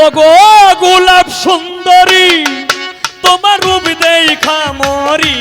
ওগো গোলাপ সুন্দরী তোমার রূপ দেখা মরি।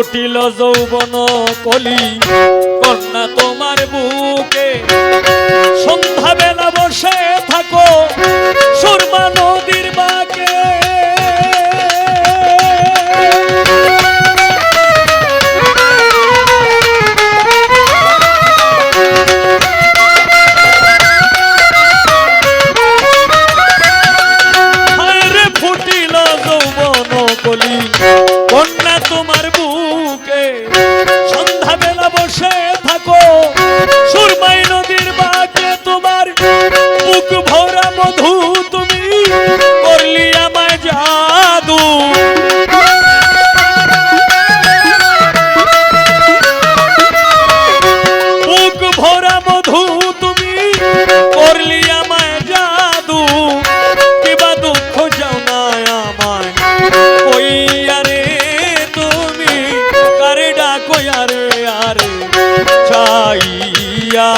ফুটিল যৌবন কলি। ডাকো আরে চাইয়া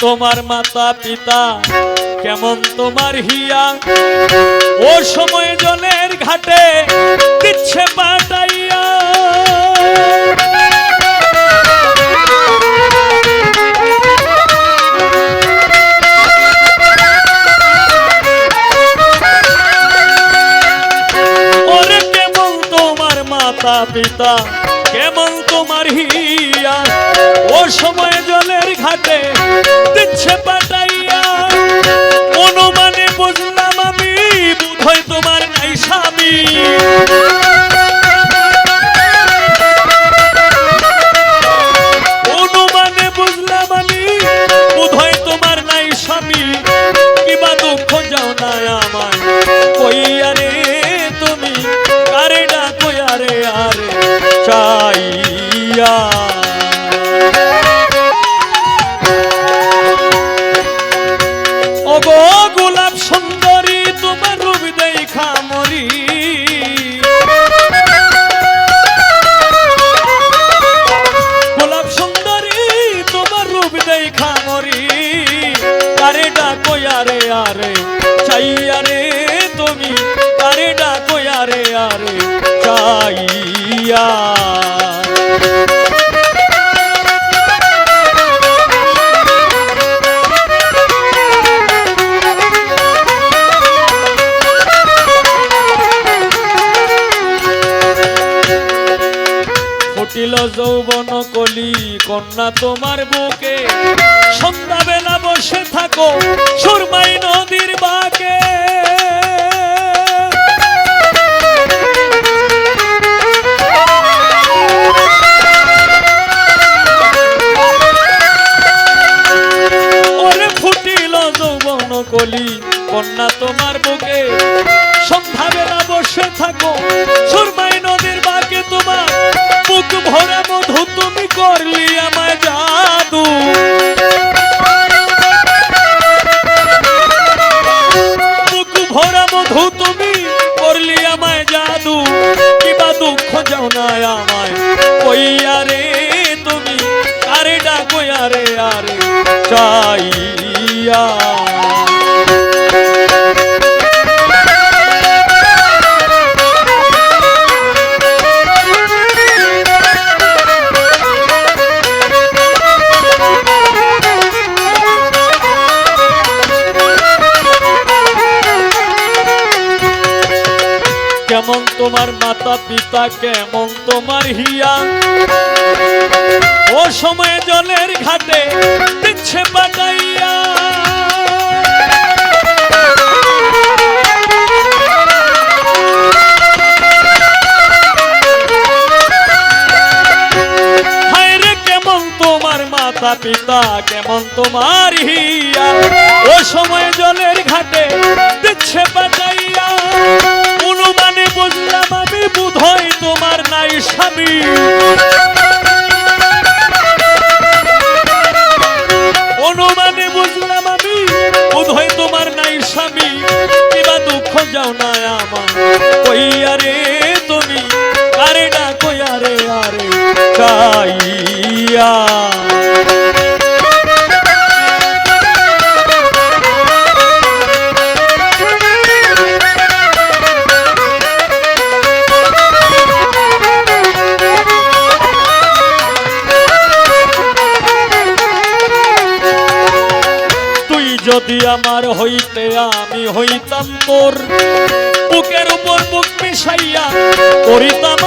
তোমার মাতা পিতা কেমন তোমার হিয়া? ও সময় জলের ঘাটে দিচ্ছে পাটাইয়া। কেমন তোমার মাতা পিতা, কেমন তোমার হিয়া? ও সময় জলের ঘাটে দিচ্ছে পাটাইয়া। আরে আরে চাইয়া রে তুমি কারে ডাকো, আরে আরে চাইয়া যৌবন কলি, কন্যা তোমার বুকে সন্ধ্যা বেলা বসে থাকো সুরমাই নদীর বাকে। ওরে ফুটিল যৌবন কলি, কন্যা তোমার বুকে। সন্ধ্যা বেলা বসে থাকো, সুরমাই নদীর বাকে তোমার। বুক ভরা মধু তুমি করলি আমায় জাদু। তোমার মাতা পিতা কেমন তোমার হিয়া? ও সময় জলের ঘাটে দিচ্ছে পাকাইয়া মাতা পিতা, কেমন তোমার হিয়া? ও সময় জলের ঘাটে দিচ্ছে পাকাইয়া অনুমানে বুঝলাম আমি বোধহয় তোমার নাই স্বামী। যদি আমার হইতে আমি হইতাম তোর বুকের উপর বুক মিশাইয়া করিতাম।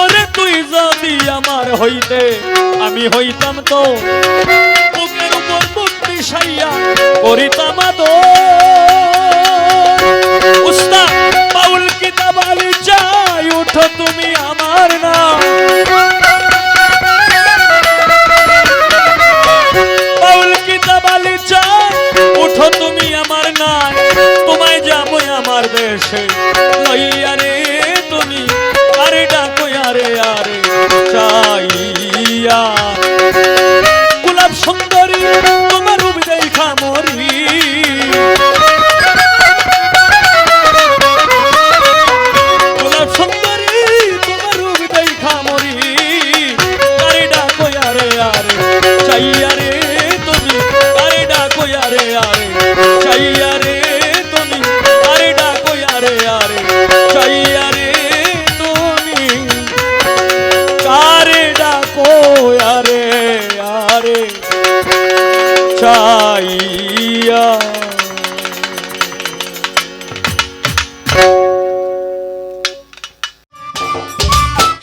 ওরে তুই যদি আমার হইতে আমি হইতাম তো